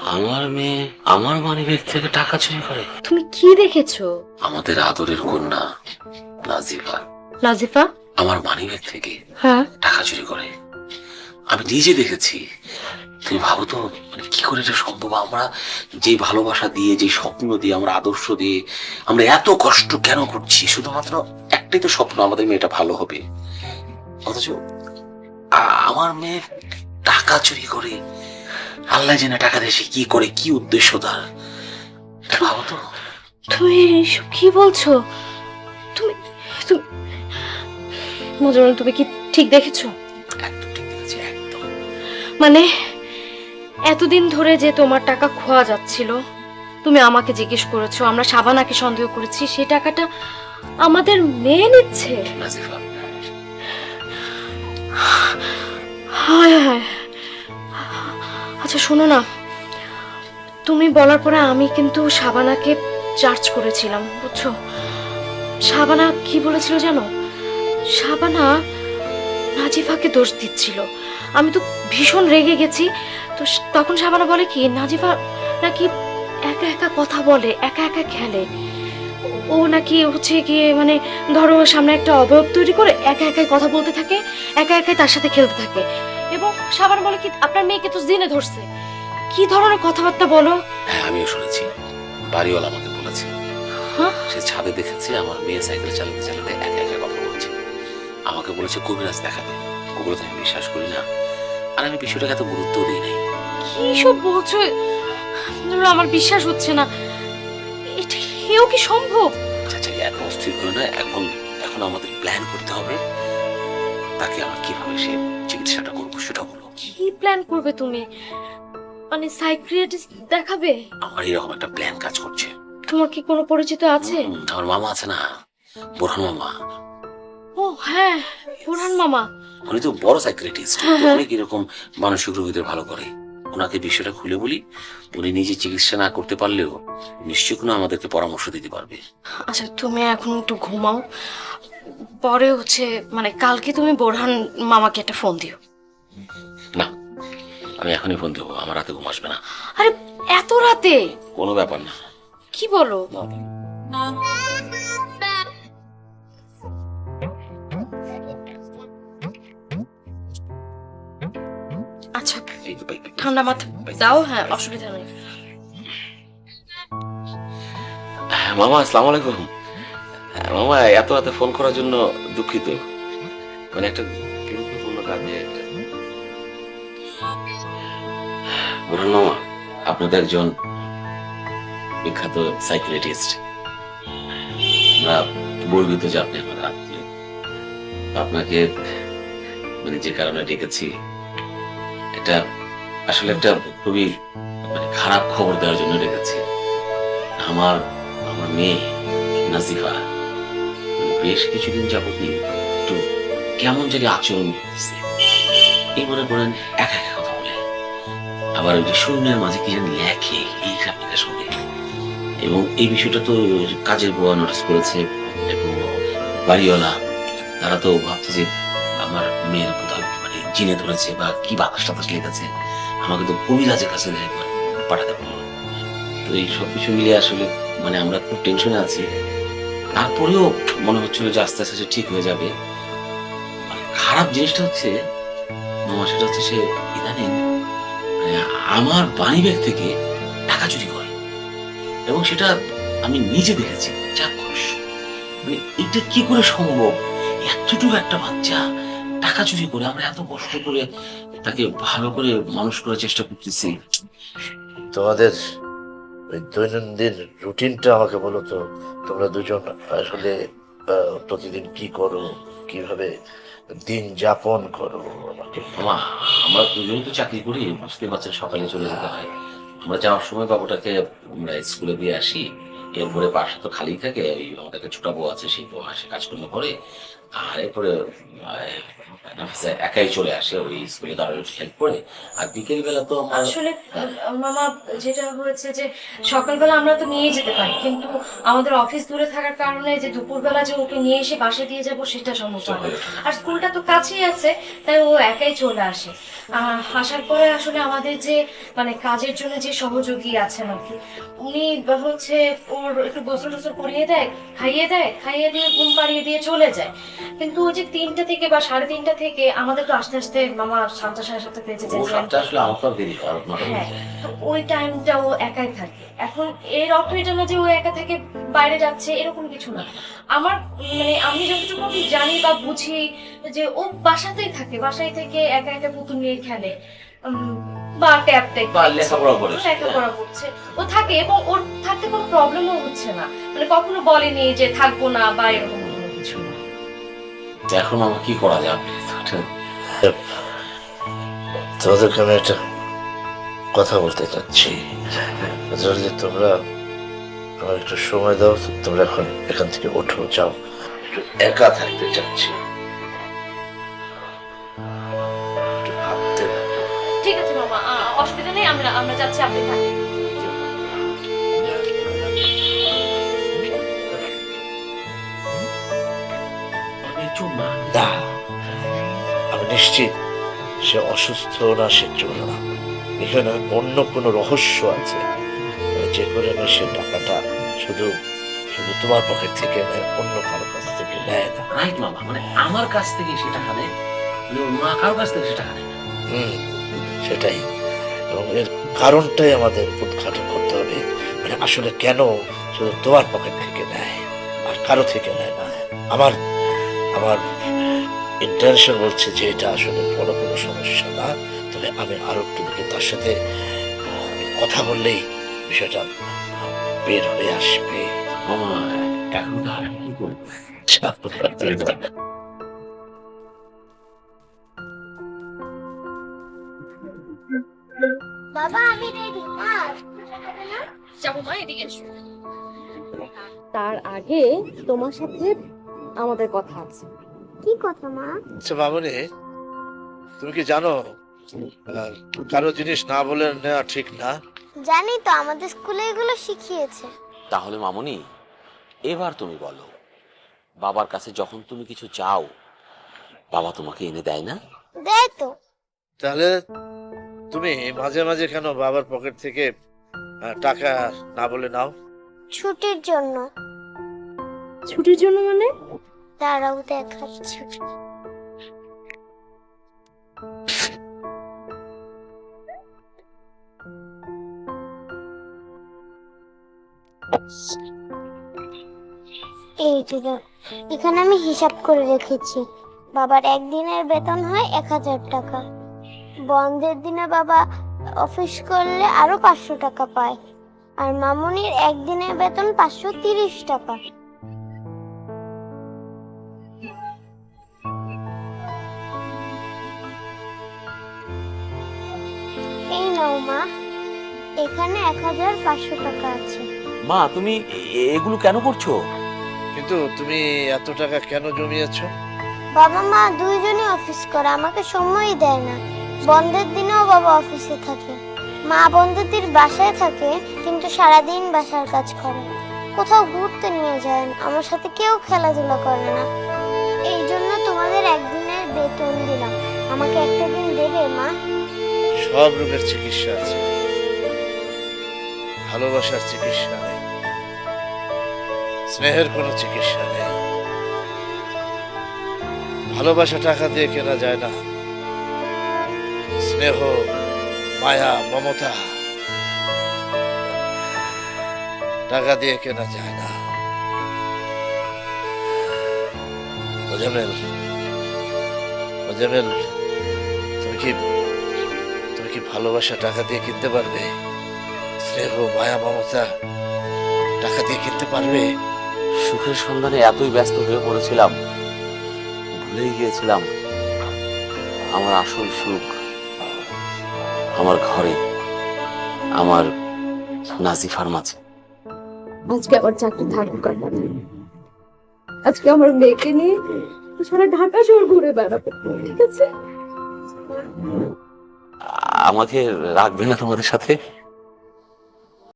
আমার মেয়ে আমার মানিব্যাগ থেকে টাকা চুরি করে। তুমি কি দেখেছ? আমাদের আদরের কন্যা নাজিফা। নাজিফা? আমার মানিব্যাগ থেকে হ্যাঁ। টাকা চুরি করে। আমি নিজে দেখেছি। তুমি ভাবো তো মানে কি করে এটা সম্ভব? আমরা যে ভালোবাসা দিয়ে যে স্বপ্ন দিয়ে আমরা আদর্শ দিয়ে আমরা এত কষ্ট কেন করছি? শুধুমাত্র একটাই তো স্বপ্ন আমাদের মেয়েটা ভালো হবে। অথচ আমার মেয়ে টাকা চুরি করে। আল্লাহ জেনে টাকা দেশে কি করে কি উদ্দেশ্য তার। ভাবো তো। তুমি এইসব কি বলছো? তুমি তুমি মজুরন তুমি কি ঠিক দেখেছ? একদম ঠিক দেখেছি একদম। মানে এতদিন ধরে যে তোমার টাকা খোয়া যাচ্ছিল তুমি আমাকে জিজ্ঞেস করেছ আমরা সাবানাকে সন্দেহ করেছি সেই টাকাটা আমাদের মেয়ে নিচ্ছে। হায় হায়। আচ্ছা শোনো না। তুমি বলার পরে আমি কিন্তু সাবানাকে চার্জ করেছিলাম, বুঝছ? সাবানা কি বলেছিল জানো? সাবানা নাজিফাকে দোষ দিচ্ছিল। আমি তো ভীষণ রেগে গেছি। তো তখন সাবানা বলে কি, নাজিফা নাকি একা একা কথা বলে, একা একা খেলে। ও নাকি হচ্ছে গিয়ে মানে ধরো সামনে একটা অবয়ব তৈরি করে একা একাই কথা বলতে থাকে, একা একাই তার সাথে খেলতে থাকে। সাবান বলে কি আপনার মেয়েকে তো জেনে ধরছে? কি ধরনের কথাবার্তা বলো? হ্যাঁ আমিও শুনেছি। বাড়িওয়ালা আমাকে বলেছে। হ্যাঁ? সে ছাদে দেখেছে আমার মেয়ে সাইকেল চালাতে চালাতে একা একা কথা বলছে। আমাকে বলেছে কবিরাজ দেখাবে ওগুলো তো আমি বিশ্বাস করি না। আর আমি বিষয়টাকে এত গুরুত্ব দিই নাই। কি সব বলছো? আমার বিশ্বাস হচ্ছে না। এটা এও কি সম্ভব? চাচা এত অস্থির করে না এখন এখন আমাদের প্ল্যান করতে হবে। তাকে আমার কীভাবে সে চিকিৎসাটা করব সেটা প্ল্যান করবে তুমি? মানে সাইক্রিয়াটিস্ট দেখাবে? আমার এরকম একটা প্ল্যান কাজ করছে। তোমার কি কোনো পরিচিত আছে? আমার মামা আছে না? বোরহান মামা। ও হ্যাঁ পুরান মামা। উনি তো বড় সাইক্রেটিস্ট হ্যাঁ, হ্যাঁ। অনেক এরকম মানসিক রোগীদের ভালো করে। ওনাকে বিষয়টা খুলে বলি উনি নিজে চিকিৎসা না করতে পারলেও নিশ্চয় কোনো আমাদেরকে পরামর্শ দিতে পারবে। আচ্ছা তুমি এখন একটু ঘুমাও। পরে হচ্ছে মানে কালকে তুমি বোরহান মামাকে একটা ফোন দিও। আমি এখনই ফোন দেবো আমার রাতে ঘুম আসবে না। আরে এত রাতে? কোনো ব্যাপার না। কি বলো? আচ্ছা ঠান্ডা মাথা দাও হ্যাঁ অসুবিধা নেই। হ্যাঁ, মামা আসসালামু আলাইকুম। হ্যাঁ, মামা এত রাতে ফোন করার জন্য দুঃখিত। মানে একটা গুরুত্বপূর্ণ কাজে মামা আপনাদের একজন বিখ্যাত সাইকিয়াট্রিস্ট আমরা গর্বিত যে আপনি আমার আত্মীয়। আপনাকে মানে যে কারণে ডেকেছি, এটা আসলে একটা খুবই মানে খারাপ খবর দেওয়ার জন্য ডেকেছি। আমার আমার মেয়ে নাজিফা মানে বেশ কিছুদিন যাবতই একটু কেমন জানি আচরণ করতেছে। এই মনে করেন একা আবার ওই যে শূন্যের মাঝে কি জানি লেখে, এই খাপিটা সঙ্গে। এবং এই বিষয়টা তো কাজের বোয়া নোটিস করেছে, এবং বাড়িওয়ালা, তারা তো ভাবছে যে আমার মেয়ের কোথাও মানে জিনে ধরেছে বা কি বাতাস টাতাস লেগেছে, আমাকে তো কবিরাজের কাছে পাঠাতে বলল। তো এই সব কিছু মিলে আসলে মানে আমরা খুব টেনশনে আছি। তারপরেও মনে হচ্ছিল যে আস্তে আস্তে ঠিক হয়ে যাবে। খারাপ জিনিসটা হচ্ছে মামা সেটা হচ্ছে সে ইদানিং মানে আমার বাণী ব্যাগ থেকে টাকা চুরি করে। এবং সেটা আমি নিজে দেখেছি। চাক্ষুষ মানে এটা কি করে সম্ভব? এতটুকু একটা বাচ্চা টাকা চুরি করে আমরা এত কষ্ট করে তাকে ভালো করে মানুষ করার চেষ্টা করতেছি। তোমাদের ওই দৈনন্দিন রুটিনটা আমাকে বলো তো, তোমরা দুজন আসলে প্রতিদিন কি করো, কীভাবে দিন যাপন করো মামা আমরা দুজন তো চাকরি করি, বুঝতে পারছেন সকালে চলে যেতে হয়। আমরা যাওয়ার সময় বাবুটাকে আমরা স্কুলে দিয়ে আসি। এরপরে বাসা তো খালি থাকে ওই আমাদের একটা ছোট বউ আছে সেই বউ আসে কাজকর্ম করে আর এরপরে একাই চলে আসে ওই স্কুলে তার হেল্প করে। আর বিকেল বেলা তো আসলে মামা যেটা হয়েছে যে সকালবেলা আমরা তো নিয়ে যেতে পারি কিন্তু আমাদের অফিস দূরে থাকার কারণে যে দুপুরবেলা যে ওকে নিয়ে এসে বাসা দিয়ে যাব সেটা সমস্যা হয় আর স্কুলটা তো কাছেই আছে তাই ও একাই চলে আসে। আসার পরে আসলে আমাদের যে মানে কাজের জন্য যে সহযোগী আছেন আর কি উনি হচ্ছে ওর একটু গোসল টোসল করিয়ে দেয় খাইয়ে দেয় খাইয়ে দিয়ে ঘুম পাড়িয়ে দিয়ে চলে যায়। কিন্তু ওই যে তিনটা থেকে বা সাড়ে তিনটা থেকে আমাদের তো আস্তে আস্তে মামা সাতটা সাড়ে সাতটা দেরি হয় হ্যাঁ তো ওই টাইমটা ও একাই থাকে। এখন এর অর্থ এটা না যে ও একা থেকে বাইরে যাচ্ছে এরকম কিছু না। আমার মানে আমি যতটুকু জানি বা বুঝি যে ও বাসাতেই থাকে বাসায় থেকে একা একা পুতুল নিয়ে খেলে বা ট্যাপ ট্যাপ লেখাপড়া করছে। ও থাকে এবং ওর থাকতে কোনো প্রবলেমও হচ্ছে না। মানে কখনো বলেনি যে থাকব না বা এরকম কোনো কিছু না। এখন আমার কি করা যাবে? তোমাদেরকে আমি একটা কথা বলতে চাচ্ছি। যদি তোমরা আমার একটু সময় দাও তোমরা এখন এখান থেকে ওঠো যাও। একটু একা থাকতে চাচ্ছি। ঠিক আছে মামা অসুবিধা নেই আমরা আমরা যাচ্ছি আপনি থাকেন। না আমি নিশ্চিত সে অসুস্থ না সে চোর না। এখানে অন্য কোনো রহস্য আছে। যে করে না সে টাকাটা শুধু শুধু তোমার পকেট থেকে নেয় অন্য কারও কাছ থেকে নেয় না। রাইট মামা মানে আমার কাছ থেকে সে টাকা নেয় মানে মা কারোর কাছ থেকে সে টাকা নেয় না। হুম সেটাই। এবং এর কারণটাই আমাদের উদ্ঘাটন করতে হবে। মানে আসলে কেন শুধু তোমার পকেট থেকে নেয় আর কারও থেকে নেয় না? আমার আমার ইন্টেনশন বলছে যে এটা আসলে বড় কোনো সমস্যা না। তবে আমি আরও একটু তার সাথে কথা বললেই বিষয়টা বের হয়ে আসবে। এখন আর কি করব বাবা আমি রেডি। মা যাব মা এদিকে এসো। তার আগে তোমার সাথে আমাদের কথা আছে। কি কথা মা? আচ্ছা তুমি কি জানো কারও জিনিস না বলে নেওয়া ঠিক না? জানি তো আমাদের স্কুলে এগুলো শিখিয়েছে। তাহলে মামনি এবার তুমি বলো বাবার কাছে যখন তুমি কিছু চাও বাবা তোমাকে এনে দেয় না? দেয় তো। তাহলে তুমি মাঝে মাঝে কেন বাবার পকেট থেকে আহ, টাকা না বলে নাও? ছুটির জন্য। ছুটির জন্য মানে? তারাও দেখাচ্ছে। এই এখানে আমি হিসাব করে রেখেছি। বাবার একদিনের বেতন হয় এক হাজার টাকা। বন্ধের দিনে বাবা অফিস করলে আরও পাঁচশো টাকা পায়। আর মামুনির একদিনের বেতন পাঁচশো তিরিশ টাকা। এই নাও মা, এখানে এক হাজার পাঁচশো টাকা আছে। মা তুমি এগুলো কেন করছ? কিন্তু তুমি এত টাকা কেন জমিয়েছো? বাবা মা দুইজনই অফিস করে আমাকে সময়ই দেয় না। বন্ধের দিনেও বাবা অফিসে থাকে। মা বন্ধুতির বাসায় থাকে কিন্তু সারাদিন বাসার কাজ করে। কোথাও ঘুরতে নিয়ে যায় না আমার সাথে কেউ খেলাধুলা করে না। এই জন্য তোমাদের একদিনের বেতন দিলাম। আমাকে একটা দিন দেবে মা? সব রোগের চিকিৎসা আছে। ভালোবাসার চিকিৎসা। স্নেহের কোনো চিকিৎসা নেই। ভালোবাসা টাকা দিয়ে কেনা যায় না। স্নেহ, মায়া, মমতা টাকা দিয়ে কেনা যায় না। তুমি কি তুমি কি ভালোবাসা টাকা দিয়ে কিনতে পারবে? স্নেহ, মায়া, মমতা টাকা দিয়ে কিনতে পারবে? সুখের সন্ধানে এতই ব্যস্ত হয়ে পড়েছিলাম ভুলেই গিয়েছিলাম আমার আসল সুখ আমার ঘরে আমার নাজিফার মাঝে। আজকে আমার চাকরি থাকুক আর না। থাকুক। আজকে আমার মেয়েকে নিয়ে সারা ঢাকা শহর ঘুরে বেড়াবো ঠিক আছে? আমাকে রাখবে না তোমাদের সাথে?